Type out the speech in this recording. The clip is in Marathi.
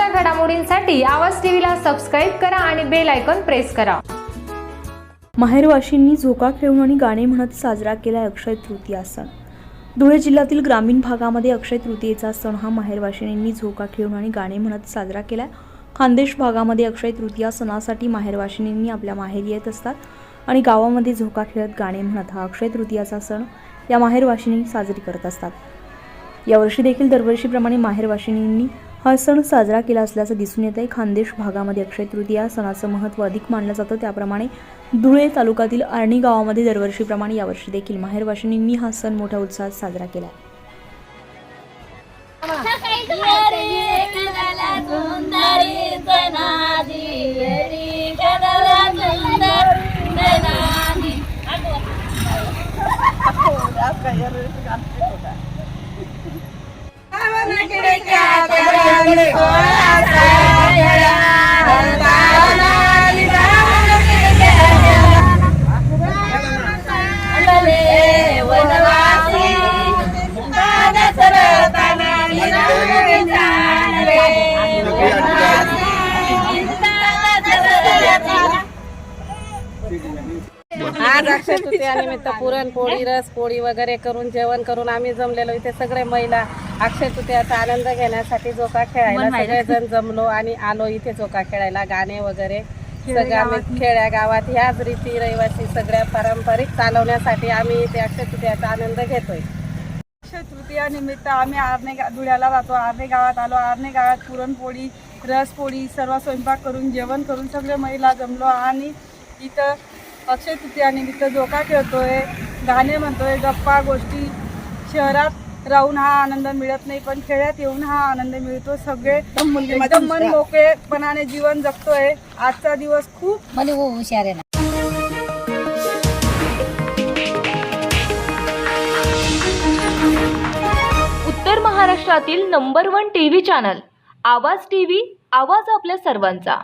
ताज्या घडामोडींसाठी आवाज टीव्हीला सबस्क्राईब करा आणि बेल आयकॉन प्रेस करा. माहेरवाशींनी झोका खेळून आणि गाणे म्हणत साजरा केला अक्षय तृतीया सण. धुळे जिल्ह्यातील ग्रामीण भागामध्ये अक्षय तृतीयेचा सण हा माहेरवाशिणींनी झोका खेळून आणि गाणे म्हणत साजरा केला खानदेश भागामध्ये अक्षय तृतीया सणासाठी माहेरवाशिणींनी आपल्या माहेरी येत असतात आणि गावामध्ये झोका खेळत गाणे म्हणत हा अक्षय तृतीयाचा सण या माहेरवाशिणी साजरी करत असतात. यावर्षी देखील दरवर्षीप्रमाणे माहेरवाशिणींनी हा सण साजरा केला असल्याचं दिसून येत आहे खानदेश भागामध्ये अक्षय तृतीया सणाचं महत्त्व अधिक मानलं जातं. त्याप्रमाणे धुळे तालुक्यातील आर्णी गावामध्ये दरवर्षीप्रमाणे यावर्षी देखील माहेरवाशिनींनी हा सण मोठ्या उत्साहात साजरा केला आज अक्षय तृतीयानिमित्त पुरणपोळी रसपोळी वगैरे करून जेवण करून आम्ही जमलेलो इथे सगळे महिला. अक्षय तृतीयाचा आनंद घेण्यासाठी झोका खेळायला सगळेजण जमलो आणि आलो इथे झोका खेळायला. गाणे वगैरे सगळं आम्ही खेड्या गावात ह्याच रीती रहिवासी सगळ्या पारंपरिक चालवण्यासाठी आम्ही इथे अक्षय तृतीयाचा आनंद घेतोय. अक्षय तृतीया निमित्त आम्ही आर्णे धुळ्याला राहतो आर्णे गावात आलो. आर्णे गावात पुरणपोळी रसपोळी सर्व स्वयंपाक करून जेवण करून सगळे महिला जमलो आणि इथं अक्षय तृतीया निमित्त झोका खेळतोय. गाणे म्हणतोय गप्पा गोष्टी शहरात राहून हा आनंद मिळत नाही पण खेड्यात येऊन हा आनंद मिळतो. सगळे एकदम मन मोकळेपणाने जीवन जगतोय. आजचा दिवस खूप मला हो हुशार आहे ना. उत्तर महाराष्ट्रातील number one TV channel Awaaz TV आवाज आपल्या सर्वांचा.